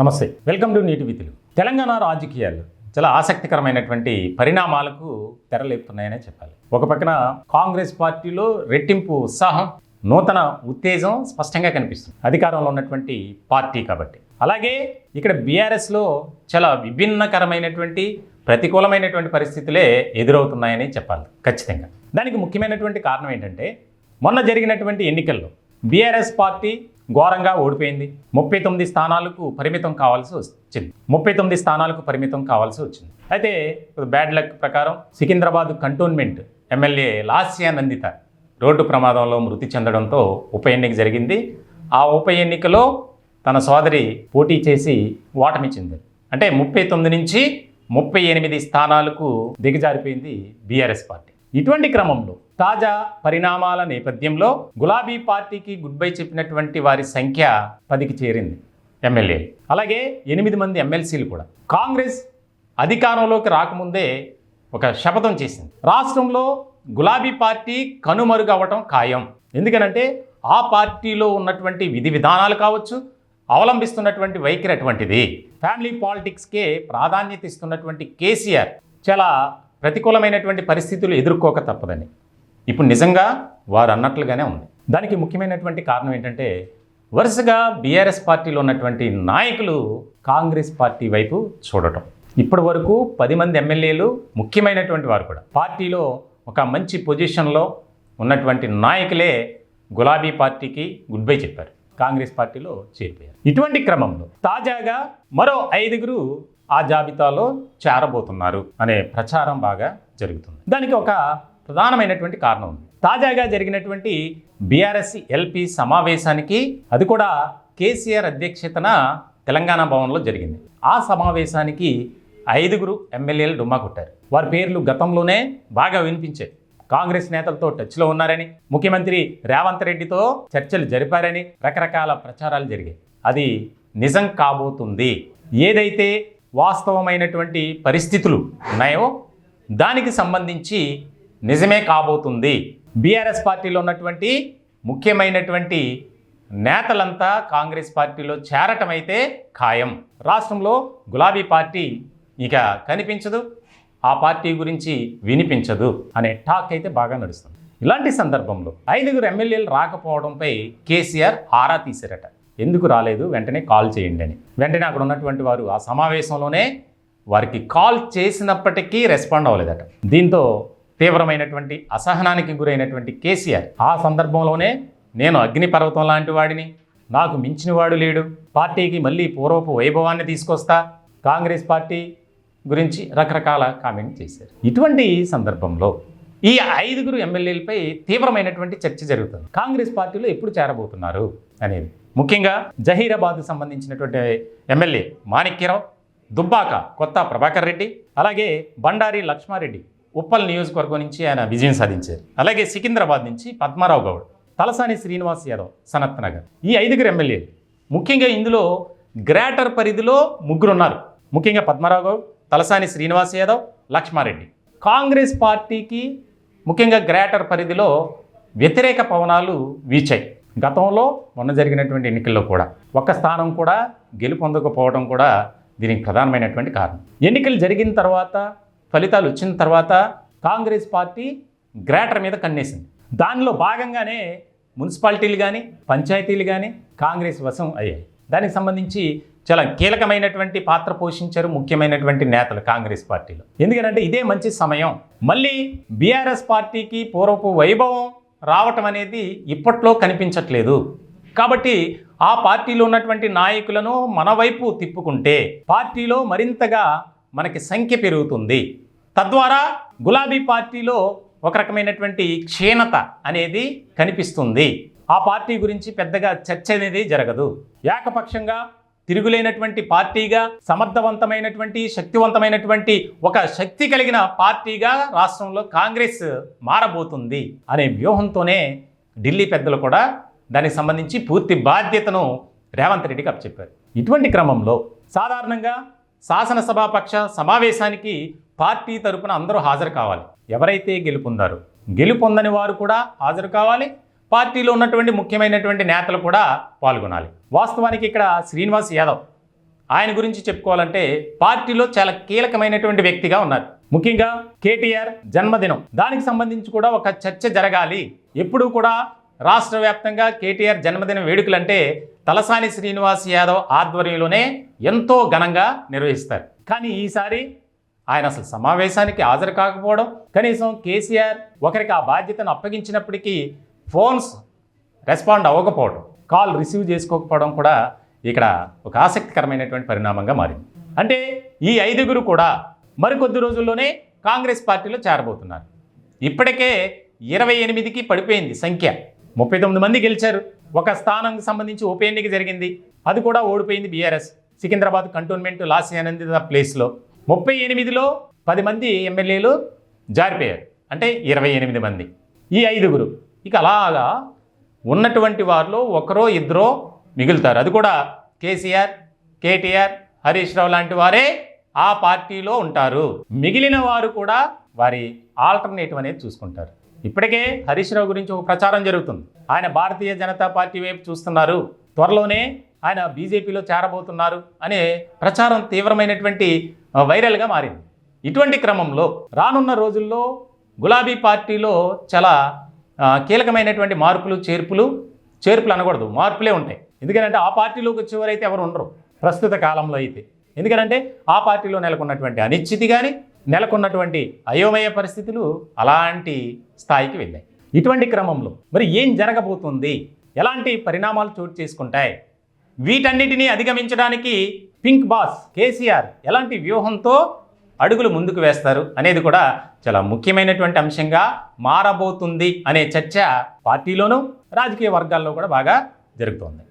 నమస్తే. Welcome to నీటి విధులు. తెలంగాణ రాజకీయాలు చాలా ఆసక్తికరమైనటువంటి పరిణామాలకు తెరలేపుతున్నాయనే చెప్పాలి. ఒక పక్కన కాంగ్రెస్ పార్టీలో రెట్టింపు ఉత్సాహం నూతన ఉత్తేజం స్పష్టంగా కనిపిస్తుంది. అధికారంలో ఉన్నటువంటి పార్టీ కాబట్టి. అలాగే ఇక్కడ బీఆర్ఎస్లో చాలా విభిన్నకరమైనటువంటి ప్రతికూలమైనటువంటి పరిస్థితులే ఎదురవుతున్నాయని చెప్పాలి. ఖచ్చితంగా. దానికి ముఖ్యమైనటువంటి కారణం ఏంటంటే మొన్న జరిగినటువంటి ఎన్నికల్లో బీఆర్ఎస్ పార్టీ ఘోరంగా ఓడిపోయింది. ముప్పై తొమ్మిది స్థానాలకు పరిమితం కావాల్సి వచ్చింది. ముప్పై తొమ్మిది స్థానాలకు పరిమితం కావాల్సి వచ్చింది. అయితే బ్యాడ్ లక్ ప్రకారం Secunderabad cantonment MLA Lasya Nanditha road ప్రమాదంలో మృతి చెందడంతో ఉప ఎన్నిక జరిగింది. ఆ ఉప ఎన్నికలో తన సోదరి పోటీ చేసి ఓటమి చెందింది. అంటే ముప్పై తొమ్మిది నుంచి ముప్పై ఎనిమిది స్థానాలకు దిగజారిపోయింది బీఆర్ఎస్ పార్టీ. ఇటువంటి క్రమంలో తాజా పరిణామాల నేపథ్యంలో గులాబీ పార్టీకి గుడ్ బై చెప్పినటువంటి వారి సంఖ్య పదికి చేరింది ఎమ్మెల్యేలు అలాగే ఎనిమిది మంది ఎమ్మెల్సీలు కూడా. కాంగ్రెస్ అధికారంలోకి రాకముందే ఒక శపథం చేసింది. రాష్ట్రంలో గులాబీ పార్టీ కనుమరుగవటం ఖాయం. ఎందుకనంటే ఆ పార్టీలో ఉన్నటువంటి విధి విధానాలు కావచ్చు అవలంబిస్తున్నటువంటి వైఖరి అటువంటిది. ఫ్యామిలీ పాలిటిక్స్కే ప్రాధాన్యత ఇస్తున్నటువంటి కేసీఆర్ చాలా ప్రతికూలమైనటువంటి పరిస్థితులు ఎదుర్కోక తప్పదని. ఇప్పుడు నిజంగా వారు అన్నట్లుగానే ఉంది. దానికి ముఖ్యమైనటువంటి కారణం ఏంటంటే వరుసగా బీఆర్ఎస్ పార్టీలో ఉన్నటువంటి నాయకులు కాంగ్రెస్ పార్టీ వైపు చూడటం. ఇప్పటి వరకు పది మంది ఎమ్మెల్యేలు ముఖ్యమైనటువంటి వారు కూడా. పార్టీలో ఒక మంచి పొజిషన్లో ఉన్నటువంటి నాయకులే గులాబీ పార్టీకి గుడ్ బై చెప్పారు. కాంగ్రెస్ పార్టీలో చేరిపోయారు. ఇటువంటి క్రమంలో తాజాగా మరో ఐదుగురు ఆ జాబితాలో చేరబోతున్నారు అనే ప్రచారం బాగా జరుగుతుంది. దానికి ఒక ప్రధానమైనటువంటి కారణం ఉంది. తాజాగా జరిగినటువంటి బీఆర్ఎస్ ఎల్పి సమావేశానికి అది కూడా కేసీఆర్ అధ్యక్షతన తెలంగాణ భవన్లో జరిగింది. ఆ సమావేశానికి ఐదుగురు ఎమ్మెల్యేలు డుమ్మా కొట్టారు. వారి పేర్లు గతంలోనే బాగా వినిపించాయి. కాంగ్రెస్ నేతలతో టచ్లో ఉన్నారని ముఖ్యమంత్రి రేవంత్ రెడ్డితో చర్చలు జరిపారని రకరకాల ప్రచారాలు జరిగాయి. అది నిజం కాబోతుంది. ఏదైతే వాస్తవమైనటువంటి పరిస్థితులు ఉన్నాయో దానికి సంబంధించి నిజమే కాబోతుంది. బీఆర్ఎస్ పార్టీలో ఉన్నటువంటి ముఖ్యమైనటువంటి నేతలంతా కాంగ్రెస్ పార్టీలో చేరటం అయితే ఖాయం. రాష్ట్రంలో గులాబీ పార్టీ ఇక కనిపించదు ఆ పార్టీ గురించి వినిపించదు అనే టాక్ అయితే బాగా నడుస్తుంది. ఇలాంటి సందర్భంలో ఐదుగురు ఎమ్మెల్యేలు రాకపోవడంపై కేసీఆర్ ఆరా తీశారట. ఎందుకు రాలేదు? వెంటనే కాల్ చేయండి అని. వెంటనే అక్కడ ఉన్నటువంటి వారు ఆ సమావేశంలోనే వారికి కాల్ చేసినప్పటికీ రెస్పాండ్ అవ్వలేదట. దీంతో తీవ్రమైనటువంటి అసహనానికి గురైనటువంటి కేసీఆర్ ఆ సందర్భంలోనే నేను అగ్నిపర్వతం లాంటి వాడిని. నాకు మించినవాడు లేడు. పార్టీకి మళ్ళీ పూర్వపు వైభవాన్ని తీసుకొస్తా. కాంగ్రెస్ పార్టీ గురించి రకరకాల కామెంట్ చేశారు. ఇటువంటి సందర్భంలో ఈ ఐదుగురు ఎమ్మెల్యేలపై తీవ్రమైనటువంటి చర్చ జరుగుతుంది. కాంగ్రెస్ పార్టీలో ఎప్పుడు చేరబోతున్నారు అనేది. ముఖ్యంగా జహీరాబాద్ సంబంధించినటువంటి ఎమ్మెల్యే మాణిక్యరావు దుబ్బాక కొత్త ప్రభాకర్ రెడ్డి అలాగే బండారి లక్ష్మారెడ్డి ఉప్పల్ నియోజకవర్గం నుంచి ఆయన విజయం సాధించారు. అలాగే సికింద్రాబాద్ నుంచి పద్మారావు గౌడ్ తలసాని శ్రీనివాస్ యాదవ్ సనత్ నగర్. ఈ ఐదుగురు ఎమ్మెల్యేలు ముఖ్యంగా ఇందులో గ్రేటర్ పరిధిలో ముగ్గురు ఉన్నారు ముఖ్యంగా పద్మారావు గౌడ్ తలసాని శ్రీనివాస్ యాదవ్ లక్ష్మారెడ్డి. కాంగ్రెస్ పార్టీకి ముఖ్యంగా గ్రేటర్ పరిధిలో వ్యతిరేక పవనాలు వీచాయి. గతంలో మొన్న జరిగినటువంటి ఎన్నికల్లో కూడా ఒక్క స్థానం కూడా గెలుపొందకపోవడం కూడా దీనికి ప్రధానమైనటువంటి కారణం. ఎన్నికలు జరిగిన తర్వాత ఫలితాలు వచ్చిన తర్వాత కాంగ్రెస్ పార్టీ గ్రేటర్ మీద కన్నేసింది. దానిలో భాగంగానే మున్సిపాలిటీలు కానీ పంచాయతీలు కానీ కాంగ్రెస్ వశం అయ్యాయి. దానికి సంబంధించి చాలా కీలకమైనటువంటి పాత్ర పోషించారు ముఖ్యమైనటువంటి నేతలు కాంగ్రెస్ పార్టీలో. ఎందుకంటే ఇదే మంచి సమయం. మళ్ళీ బీఆర్ఎస్ పార్టీకి పూర్వపు వైభవం రావటం అనేది ఇప్పట్లో కనిపించట్లేదు. కాబట్టి ఆ పార్టీలో ఉన్నటువంటి నాయకులను మన వైపు తిప్పుకుంటే పార్టీలో మరింతగా మనకి సంఖ్య పెరుగుతుంది. తద్వారా గులాబీ పార్టీలో ఒక రకమైనటువంటి క్షీణత అనేది కనిపిస్తుంది. ఆ పార్టీ గురించి పెద్దగా చర్చ అనేది జరగదు. ఏకపక్షంగా తిరుగులేనటువంటి పార్టీగా సమర్థవంతమైనటువంటి శక్తివంతమైనటువంటి ఒక శక్తి కలిగిన పార్టీగా రాష్ట్రంలో కాంగ్రెస్ మారబోతుంది అనే వ్యూహంతోనే ఢిల్లీ పెద్దలు కూడా దానికి సంబంధించి పూర్తి బాధ్యతను రేవంత్ రెడ్డికి అప్పచెప్పారు. ఇటువంటి క్రమంలో సాధారణంగా శాసనసభాపక్ష సమావేశానికి పార్టీ తరపున అందరూ హాజరు కావాలి. ఎవరైతే గెలుపొందారో గెలుపొందని వారు కూడా హాజరు కావాలి. పార్టీలో ఉన్నటువంటి ముఖ్యమైనటువంటి నేతలు కూడా పాల్గొనాలి. వాస్తవానికి ఇక్కడ శ్రీనివాస్ యాదవ్ ఆయన గురించి చెప్పుకోవాలంటే పార్టీలో చాలా కీలకమైనటువంటి వ్యక్తిగా ఉన్నారు. ముఖ్యంగా కేటీఆర్ జన్మదినం. దానికి సంబంధించి కూడా ఒక చర్చ జరగాలి. ఎప్పుడూ కూడా రాష్ట్ర వ్యాప్తంగా కేటీఆర్ జన్మదిన వేడుకలంటే తలసాని శ్రీనివాస్ యాదవ్ ఆధ్వర్యంలోనే ఎంతో ఘనంగా నిర్వహిస్తారు. కానీ ఈసారి ఆయన అసలు సమావేశానికి హాజరు కాకపోవడం కనీసం కేసీఆర్ ఒకరికి ఆ బాధ్యతను అప్పగించినప్పటికీ ఫోన్స్ రెస్పాండ్ అవ్వకపోవడం కాల్ రిసీవ్ చేసుకోకపోవడం కూడా ఇక్కడ ఒక ఆసక్తికరమైనటువంటి పరిణామంగా మారింది. అంటే ఈ ఐదుగురు కూడా మరికొద్ది రోజుల్లోనే కాంగ్రెస్ పార్టీలో చేరబోతున్నారు. ఇప్పటికే ఇరవై ఎనిమిదికి పడిపోయింది సంఖ్య. ముప్పై తొమ్మిది మంది గెలిచారు. ఒక స్థానంకి సంబంధించి ఉప ఎన్నిక జరిగింది. అది కూడా ఓడిపోయింది బీఆర్ఎస్. సికింద్రాబాద్ కంటోన్మెంట్ లాస్ ఆనందిత ప్లేస్లో ముప్పై ఎనిమిదిలో పది మంది ఎమ్మెల్యేలు జారిపోయారు. అంటే ఇరవై ఎనిమిది మంది. ఈ ఐదుగురు ఇక అలాగా ఉన్నటువంటి వారిలో ఒకరో ఇద్దరో మిగులుతారు. అది కూడా కేసీఆర్ కేటీఆర్ హరీష్ రావు లాంటి వారే ఆ పార్టీలో ఉంటారు. మిగిలిన వారు కూడా వారి ఆల్టర్నేటివ్ అనేది చూసుకుంటారు. ఇప్పటికే హరీష్ రావు గురించి ఒక ప్రచారం జరుగుతుంది. ఆయన భారతీయ జనతా పార్టీ వైపు చూస్తున్నారు. త్వరలోనే ఆయన బీజేపీలో చేరబోతున్నారు అనే ప్రచారం తీవ్రమైనటువంటి వైరల్గా మారింది. ఇటువంటి క్రమంలో రానున్న రోజుల్లో గులాబీ పార్టీలో చాలా కీలకమైనటువంటి మార్పులు చేర్పులు చేర్పులు అనకూడదు మార్పులే ఉంటాయి. ఎందుకంటే ఆ పార్టీలోకి వచ్చేవారైతే ఎవరు ఉండరు ప్రస్తుత కాలంలో అయితే. ఎందుకంటే ఆ పార్టీలో నెలకొన్నటువంటి అనిశ్చితి కానీ నెలకొన్నటువంటి అయోమయ పరిస్థితులు అలాంటి స్థాయికి వెళ్ళాయి. ఇటువంటి క్రమంలో మరి ఏం జరగబోతుంది? ఎలాంటి పరిణామాలు చోటు చేసుకుంటాయి? వీటన్నిటినీ అధిగమించడానికి పింక్ బాస్ కేసీఆర్ ఎలాంటి వ్యూహంతో అడుగులు ముందుకు వేస్తారు అనేది కూడా చాలా ముఖ్యమైనటువంటి అంశంగా మారబోతుంది అనే చర్చ పార్టీలోనూ రాజకీయ వర్గాల్లో కూడా బాగా జరుగుతోంది.